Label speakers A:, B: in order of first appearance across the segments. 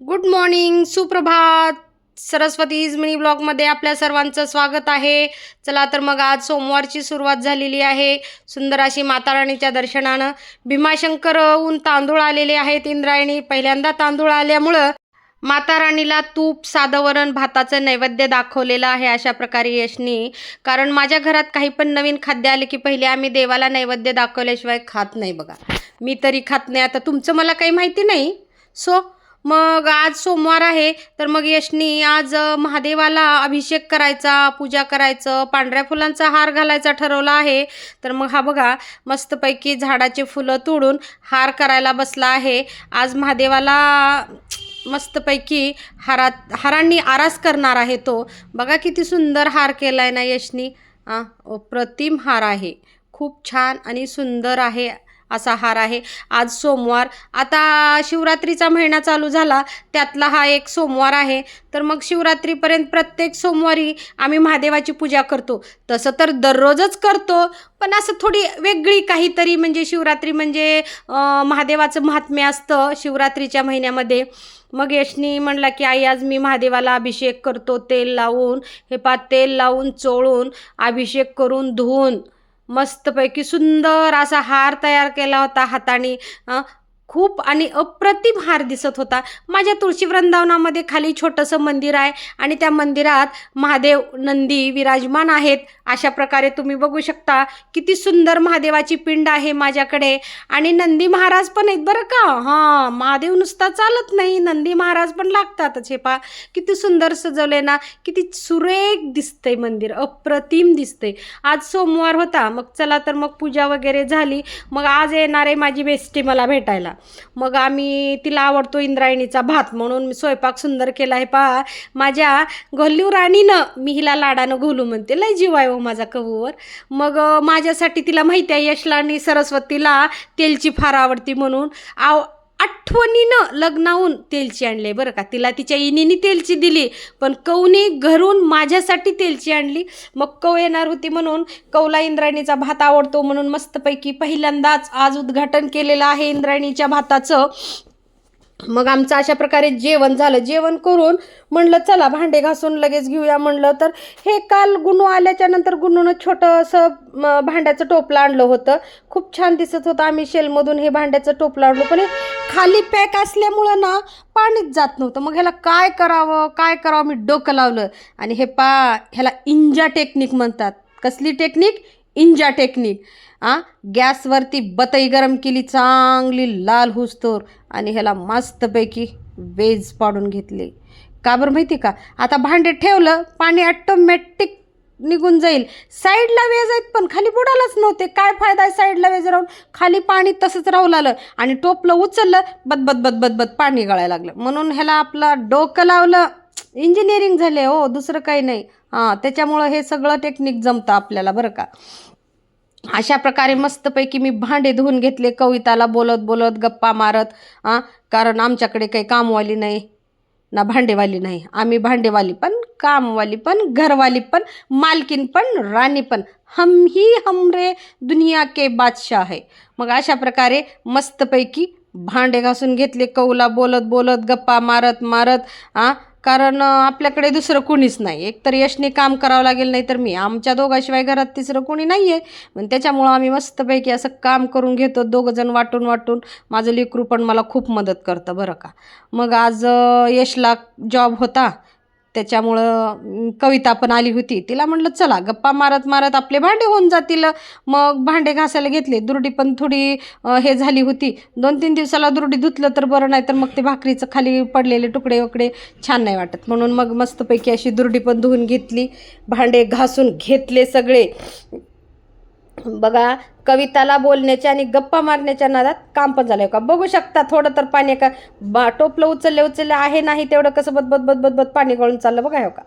A: Good morning सुप्रभात. Saraswati mini ब्लॉगमध्ये आपल्या सर्वांचं स्वागत आहे. चला तर मग आज सोमवारची सुरुवात झालेली आहे. सुंदर अशी माता राणीच्या दर्शनानं भीमाशंकरहून तांदूळ आलेले आहेत इंद्रायणी. पहिल्यांदा तांदूळ आल्यामुळं माता राणीला तूप साधं वरण भाताचं नैवेद्य दाखवलेलं आहे अशा प्रकारे यशनी. कारण माझ्या घरात काही पण नवीन खाद्य आले की पहिले आम्ही देवाला नैवेद्य दाखवल्याशिवाय खात नाही बघा. मी तरी खात नाही. आता तुमचं मला काही माहिती नाही. सो मग आज सोमवार आहे तर मग यशनी आज महादेवाला अभिषेक करायचा पूजा करायचं पांढऱ्या फुलांचा हार घालायचा ठरवला आहे. तर मग हा बघा मस्तपैकी झाडाचे फुलं तोडून हार करायला बसला आहे. आज महादेवाला मस्तपैकी हारात हारांनी आरास करणार आहे तो. बघा किती सुंदर हार केला आहे ना यशनी. अप्रतिम हार आहे. खूप छान आणि सुंदर आहे. असा हार आहे. आज सोमवार. आता शिवरात्रीचा महिना चालू झाला. त्यातला हा एक सोमवार आहे. तर मग शिवरात्रीपर्यंत प्रत्येक सोमवारी आम्ही महादेवाची पूजा करतो. तसं तर दररोजच करतो. पण असं थोडी वेगळी काहीतरी म्हणजे शिवरात्री म्हणजे महादेवाचं महात्म्य असतं शिवरात्रीच्या महिन्यामध्ये. मग यशनी म्हणला की आई आज मी महादेवाला अभिषेक करतो तेल लावून. हे पा तेल लावून चोळून अभिषेक करून धुवून. मस्तपैकी सुंदर असा हार तयार केला होता हाताने. खूप आणि अप्रतिम हार दिसत होता. माझ्या तुळशी वृंदावनामध्ये खाली छोटंसं मंदिर आहे आणि त्या मंदिरात महादेव नंदी विराजमान आहेत. अशा प्रकारे तुम्ही बघू शकता किती सुंदर महादेवाची पिंड आहे माझ्याकडे. आणि नंदी महाराज पण आहेत बरं का? हां महादेव नुसता चालत नाही. नंदी महाराज पण लागतातच हे पा किती सुंदर सजवले ना. किती सुरेख दिसतंय मंदिर. अप्रतिम दिसतंय. आज सोमवार होता. मग चला तर मग पूजा वगैरे झाली. मग आज येणार आहे माझी बेस्टी मला भेटायला. मग आम्ही तिला आवडतो इंद्रायणीचा भात म्हणून. मी स्वयंपाक सुंदर केला आहे पहा. माझ्या गोल्लू राणीनं मी हिला लाडानं घोलू म्हणते. लय जीव आहे हो माझा कवूवर मग माझ्यासाठी तिला माहिती आहे यशला आणि सरस्वतीला तेलची फार आवडती म्हणून. आव आठवणीनं लग्नाहून तेलची आणले. बरं का? तिला तिच्या इनीनी तेलची दिली पण कवनी घरून माझ्यासाठी तेलची आणली. मग कौ येणार होती म्हणून कौला इंद्रायणीचा भात आवडतो म्हणून मस्तपैकी पहिल्यांदाच आज उद्घाटन केलेलं आहे इंद्रायणीच्या भाताचं. मग आमचं अशा प्रकारे जेवण झालं. जेवण करून म्हणलं चला भांडे घासून लगेच घेऊया. म्हणलं तर हे काल गुणू आल्याच्यानंतर गुणूनं छोटंसं असं भांड्याचं टोपलं आणलं होतं. खूप छान दिसत होतं. आम्ही शेलमधून हे भांड्याचं टोपलं आणलं. पण हे खाली पॅक असल्यामुळं ना पाणीच जात नव्हतं. मग ह्याला काय करावं? काय करावं? मी डोकं लावलं. आणि हे पा ह्याला इंजा टेक्निक म्हणतात. कसली टेक्निक? इंजा टेक्निक. आ गॅसवरती बतई गरम केली चांगली लाल हुसतोर आणि ह्याला मस्तपैकी वेज पाडून घेतली. का बरं माहिती का? आता भांडे ठेवलं पाणी ॲटोमॅटिक निघून जाईल. साईडला वेज आहेत पण खाली बुडालाच नव्हते. काय फायदा आहे साईडला वेज राहून? खाली पाणी तसंच राहू लागलं आणि टोपलं उचललं बदबद बदबद बद पाणी गळायला लागलं. म्हणून ह्याला आपलं डोकं लावलं. इंजिनिअरिंग झाले हो दुसरं काही नाही. हां त्याच्यामुळं हे सगळं टेक्निक जमतं आपल्याला बरं का. अशा प्रकारे मस्तपैकी मी भांडे धुवून घेतले कविताला बोलत बोलत गप्पा मारत हां कारण आमच्याकडे काही कामवाली नाही. ना भांडेवाली नाही आम्ही भांडेवाली पण कामवाली पण घरवाली पण मालकीन पण राणी पण. हम ही हमरे दुनिया के बादशाह आहे मग अशा प्रकारे मस्तपैकी भांडे घासून घेतले कौला बोलत बोलत गप्पा मारत मारत आ कारण आपल्याकडे दुसरं कुणीच नाही. एकतर यशने काम करावं लागेल नाही तर मी. आमच्या दोघाशिवाय घरात तिसरं कोणी नाही आहे पण त्याच्यामुळं आम्ही मस्तपैकी असं काम करून घेतो दोघंजण वाटून वाटून. माझं लेकरू पण मला खूप मदत करतं बरं का. मग आज यशला जॉब होता. त्याच्यामुळं कविता पण आली होती. तिला म्हटलं चला गप्पा मारत मारत आपले भांडे होऊन जातील. मग भांडे घासायला घेतले. दुरडी पण थोडी हे झाली होती. दोन तीन दिवसाला दुरडी धुतलं तर बरं नाही तर मग ते भाकरीचं खाली पडलेले तुकडे वकडे छान नाही वाटत. म्हणून मग मस्तपैकी अशी दुरडी पण धुवून घेतली. भांडे घासून घेतले सगळे. बघा कविताला बोलण्याच्या आणि गप्पा मारण्याच्या नादात काम पण झालं का? बघू शकता थोडं तर पाणी का बा टोपलं उचलले उचलले आहे नाही तेवढं कसं बदबद बदबद बद पाणी गळून चाललं बघा हो का?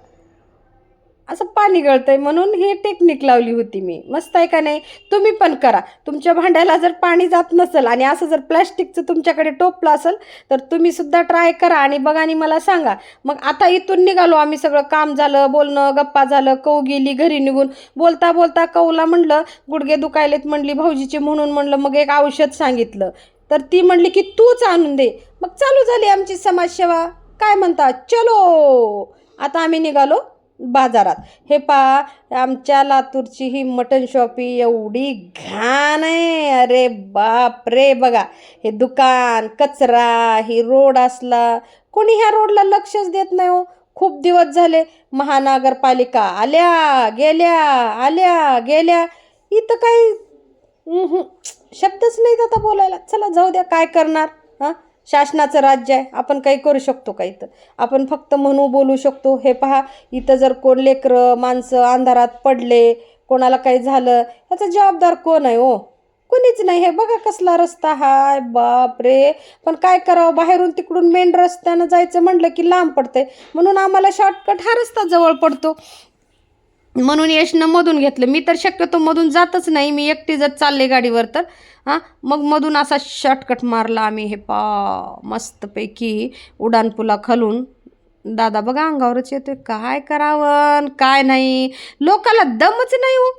A: असं पाणी गळतंय म्हणून ही टेक्निक लावली होती मी. मस्त आहे का नाही? तुम्ही पण करा. तुमच्या भांड्याला जर पाणी जात नसेल आणि असं जर प्लॅस्टिकचं तुमच्याकडे टोपलं असेल तर तुम्ही सुद्धा ट्राय करा आणि बघा आणि मला सांगा. मग आता इथून निघालो आम्ही सगळं. काम झालं बोलणं गप्पा झालं कौ गेली घरी निघून. बोलता बोलता कौला म्हणलं गुडघे दुखायलेत म्हणली भाऊजीचे म्हणून म्हणलं मग एक औषध सांगितलं. तर ती म्हणली की तूच आणून दे. मग चालू झाली आमची समाजसेवा. काय म्हणता? चलो! आता आम्ही निघालो. बाजारात. हे पा आमच्या लातूरची ही मटन शॉपी एवढी घाण आहे. अरे बाप रे बघा हे दुकान कचरा ही रोड असला कोणी ह्या रोडला लक्षच देत नाही हो. खूप दिवस झाले महानगरपालिका आल्या गेल्या आल्या गेल्या. इथं काही शब्दच नाहीत आता बोलायला. चला जाऊ द्या काय करणार हां? शासनाचं राज्य आहे. आपण काही करू शकतो का इथं? आपण फक्त म्हणू बोलू शकतो. हे पहा इथं जर कोण लेकरं माणसं अंधारात पडले कोणाला काही झालं ह्याचा जबाबदार कोण आहे हो? कोणीच नाही. हे बघा कसला रस्ता. हाय बाप रे पण काय करावं? बाहेरून तिकडून मेन रस्त्यानं जायचं म्हटलं की लांब पडतंय. म्हणून आम्हाला शॉर्टकट हा रस्ता जवळ पडतो. म्हणून यशनं मधून घेतलं. मी तर शक्यतो मधून जातच नाही. मी एकटी जर चालले गाडीवर तर हां मग मधून असा शॉर्टकट मारला आम्ही. हे पा मस्तपैकी उड्डाणपुला खालून. दादा बघा अंगावरच येतोय. काय करावं? काय नाही. लोकाला दमच नाही हो.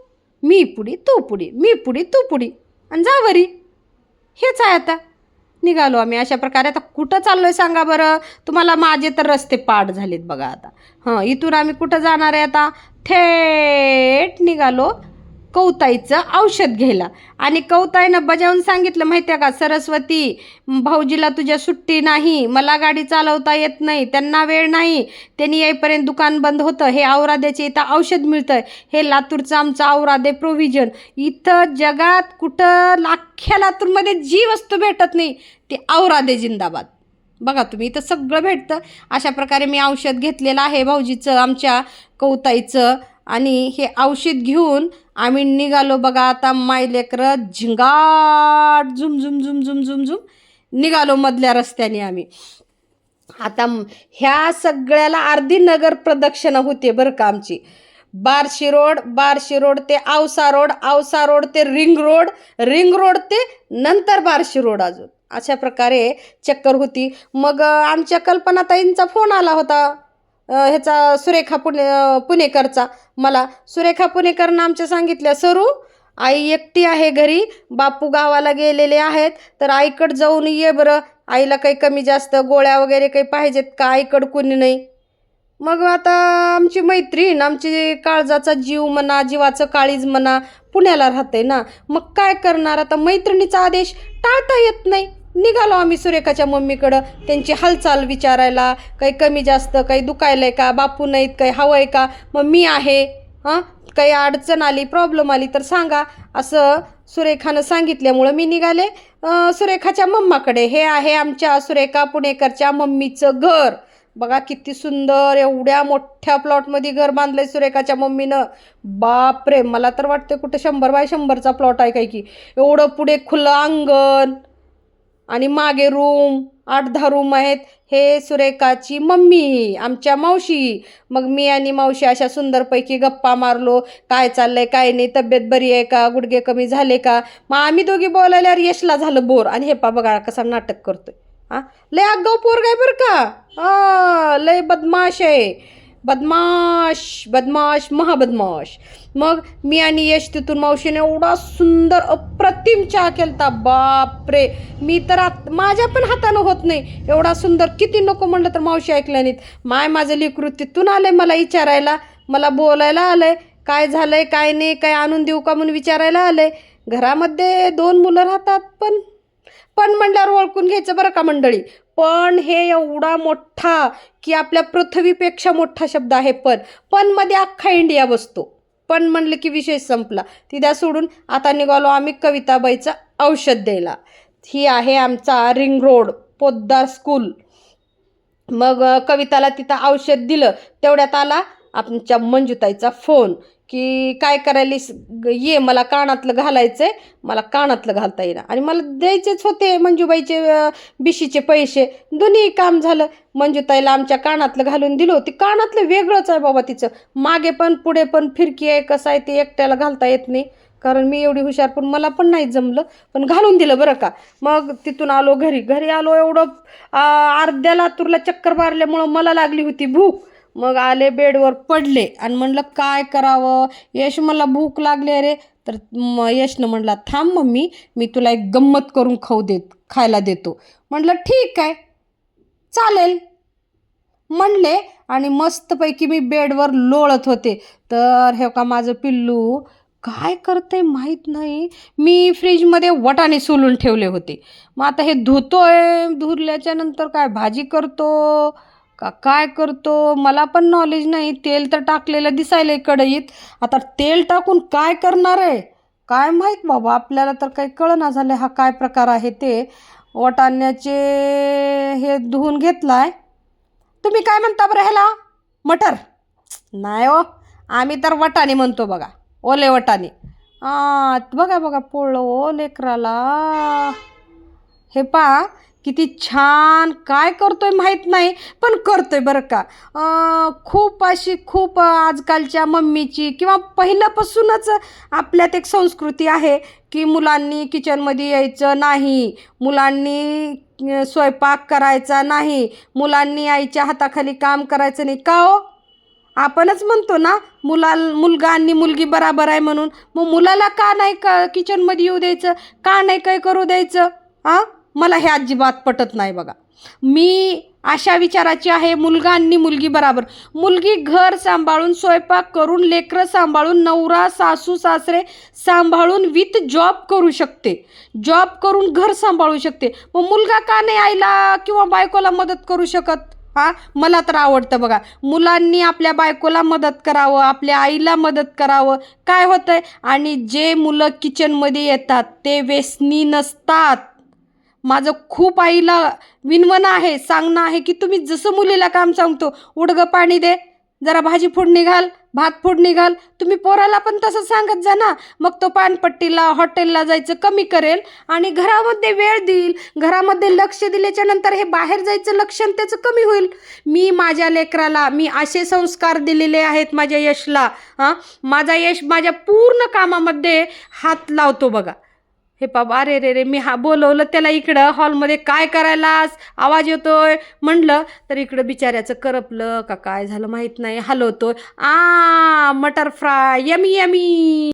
A: मी पुढी तू पुढी मी पुढी तू पुढी. आणि जा वरी. हेच आहे आता. निघालो आम्ही. अशा प्रकारे आता कुठं चाललो आहे सांगा बरं? तुम्हाला माझे तर रस्ते पाठ झालेत बघा आता. हां इथून आम्ही कुठं जाणार आहे आता? थेट निघालो. कौताईचं औषध घ्यायला. आणि कौताईनं बजावून सांगितलं माहिती आहे का सरस्वती भाऊजीला तुझ्या सुट्टी नाही मला गाडी चालवता येत नाही त्यांना वेळ नाही त्यांनी येईपर्यंत दुकान बंद होतं हे औराद्याचे इथं औषध मिळतं हे लातूरचं आमचं औरादे प्रोव्हिजन इथं जगात कुठं लाख्या लातूरमध्ये जी वस्तू भेटत नाही ती औरादे जिंदाबाद. बघा तुम्ही इथं सगळं भेटतं. अशा प्रकारे मी औषध घेतलेलं आहे भाऊजीचं आमच्या कौताईचं आणि हे औषध घेऊन आम्ही निघालो बघा आता माय लेकरं झिंगाट झुम झुम झुम झुम झुम झुम निघालो मधल्या रस्त्याने आम्ही. आता ह्या सगळ्याला अर्धी नगर प्रदक्षिणा होते बरं का आमची. बारशी रोड बार्शी रोड ते औसा रोड औसा रोड ते रिंग रोड रिंग रोड ते नंतर बार्शी रोड अजून. अशा प्रकारे चक्कर होती. मग आमच्या कल्पनाताईंचा फोन आला होता. ह्याचा सुरेखा पुणे पुणेकरचा. मला सुरेखा पुणेकरनं आमच्या सांगितल्या सरू आई एकटी आहे घरी बापू गावाला गेलेले आहेत तर आईकडं जाऊन ये बरं. आईला काही कमी जास्त गोळ्या वगैरे काही पाहिजेत का? आईकडं कुणी नाही. मग आता आमची मैत्रीण आमची काळजाचा जीव म्हणा जीवाचं काळीज म्हणा पुण्याला राहते ना. मग काय करणार? आता मैत्रिणीचा आदेश टाळता येत नाही. निघालो आम्ही सुरेखाच्या मम्मीकडं. त्यांची हालचाल विचारायला काही कमी जास्त काही दुखायलं आहे का? बापू नाहीत काही हवं आहे का? मग मी आहे. हां? काही अडचण आली प्रॉब्लेम आली तर सांगा. असं सुरेखानं सांगितल्यामुळं मी निघाले. सुरेखाच्या मम्माकडे. हे आहे आमच्या सुरेखा पुणेकरच्या मम्मीचं घर. बघा किती सुंदर एवढ्या मोठ्या प्लॉटमध्ये घर बांधलंय सुरेखाच्या मम्मीनं. बापरे मला तर वाटतं कुठं शंभर बाय शंभरचा प्लॉट आहे काय की. एवढं पुढे खुलं अंगण. आणि मागे रूम आठ दहा रूम आहेत. हे सुरेखाची मम्मी आमच्या मावशी. मग मी आणि मावशी अशा सुंदरपैकी गप्पा मारलो. काय चाललंय काय नाही तब्येत बरी आहे का? गुडघे कमी झाले का? मग आम्ही दोघी बोलायल्यावर यशला झालं बोर. आणि हे पा बघा कसा नाटक करतोय. हा? लय अगाव पोर आहे बरं का? हा लय बदमाश आहे. बदमाश बदमाश महाबदमाश. मग मी आणि यश तिथून मावशीने एवढा सुंदर अप्रतिम चहा केलता. बापरे! मी तर आत माझ्या पण हातानं होत नाही. एवढा सुंदर किती नको म्हणलं तर मावशी ऐकल्या नाहीत. माय माझं लेकरू तिथून आले मला विचारायला मला बोलायला आलंय. काय झालंय काय नाही काय आणून देऊ का म्हणून विचारायला आलंय. घरामध्ये दोन मुलं राहतात पण. पण म्हणल्यावर ओळखून घ्यायचं बरं का मंडळी? पण हे एवढा मोठा की आपल्या पृथ्वीपेक्षा मोठा शब्द आहे पण. पण मध्ये अख्खा इंडिया बसतो. पण म्हणलं की विषय संपला. ती द्या सोडून आता निघालो आम्ही कविताबाईचं औषध द्यायला. ही आहे आमचा रिंग रोड पोद्दार स्कूल मग कविताला तिथं औषध दिलं. तेवढ्यात आला आमच्या मंजुताईचा फोन की काय करायलीस ग- ये मला कानातलं घालायचंय मला कानातलं घालता येईना. आणि मला द्यायचेच होते मंजूबाईचे बिशीचे पैसे. दोन्ही काम झालं. मंजूताईला आमच्या कानातलं घालून दिलं ती कानातलं वेगळंच आहे बाबा तिचं. मागे पण पुढे पण फिरकी आहे कसं आहे ते एकट्याला घालता येत नाही. कारण मी एवढी हुशार पण मला पण नाही जमलं. पण घालून दिलं बरं का. मग तिथून आलो घरी. घरी आलो एवढं अर्ध्या लातूरला चक्कर मारल्यामुळं मला लागली होती भूक. मग आले बेडवर पडले आणि म्हणलं काय करावं? यश मला भूक लागली अरे. तर यशनं म्हणला थांब मम्मी मी तुला एक गंमत करून खाऊ देत खायला देतो. म्हटलं ठीक आहे चालेल. म्हणले आणि मस्तपैकी मी बेडवर लोळत होते. तर हे का माझं पिल्लू काय करते माहीत नाही. मी फ्रीजमध्ये वटाणे सोलून ठेवले होते. मग आता हे धुतोय धुरल्याच्या नंतर काय भाजी करतो? का काय करतो? मला पण नॉलेज नाही. तेल तर टाकलेलं दिसायलंय कढईत. आता तेल टाकून काय करणार आहे? काय माहीत बाबा आपल्याला तर काही कळना झालं हा काय प्रकार आहे ते. वटाण्याचे हे धुवून घेतलाय. तुम्ही काय म्हणता बरं ह्याला? मटर? नाही हो आम्ही तर वटाणे म्हणतो बघा. ओले वटाणे. आ बघा बघा पोळलं ओ लेकराला. हे पा किती छान काय करतो आहे माहीत नाही पण करतो आहे बरं का. खूप अशी खूप आजकालच्या मम्मीची किंवा पहिल्यापासूनच आपल्यात एक संस्कृती आहे की मुलांनी किचनमध्ये यायचं नाही मुलांनी स्वयंपाक करायचा नाही मुलांनी आईच्या हाताखाली काम करायचं नाही. का हो? आपणच म्हणतो ना मुला मुलगा आणि मुलगी बराबर आहे म्हणून. मग मुलाला का नाही का किचनमध्ये येऊ द्यायचं? का नाही काय करू द्यायचं? हां मला हे अजिबात पटत नाही बघा. मी अशा विचाराची आहे मुलगा आणि मुलगी बराबर. मुलगी घर सांभाळून स्वयंपाक करून लेकरं सांभाळून नवरा सासू सासरे सांभाळून विथ जॉब करू शकते. जॉब करून घर सांभाळू शकते. मग मुलगा का नाही आईला किंवा बायकोला मदत करू शकत? हा? मला तर आवडतं बघा. मुलांनी आपल्या बायकोला मदत करावं आपल्या आईला मदत करावं. काय होतं आणि जे मुलं किचनमध्ये येतात ते व्यसनी नसतात. माझं खूप आईला विनवणं आहे सांगणं आहे की तुम्ही जसं मुलीला काम सांगतो उडगं पाणी दे जरा भाजी फोडणी घाल भात फोडणी घाल तुम्ही पोराला पण तसं सांगत जा ना. मग तो पानपट्टीला हॉटेलला जायचं कमी करेल आणि घरामध्ये वेळ देईल. घरामध्ये लक्ष दिल्याच्या नंतर हे बाहेर जायचं लक्षण त्याचं कमी होईल. मी माझ्या लेकराला मी असे संस्कार दिलेले आहेत माझ्या यशला. हां? माझा यश माझ्या पूर्ण कामामध्ये हात लावतो बघा. हे बाबा अरे रे रे मी हा बोलवलं त्याला इकडं हॉलमध्ये काय करायलास? आवाज येतोय. म्हणलं तर इकडं बिचाऱ्याचं करपलं का काय झालं माहीत नाही. हलवतोय. आ मटर फ्राय यमी यमी.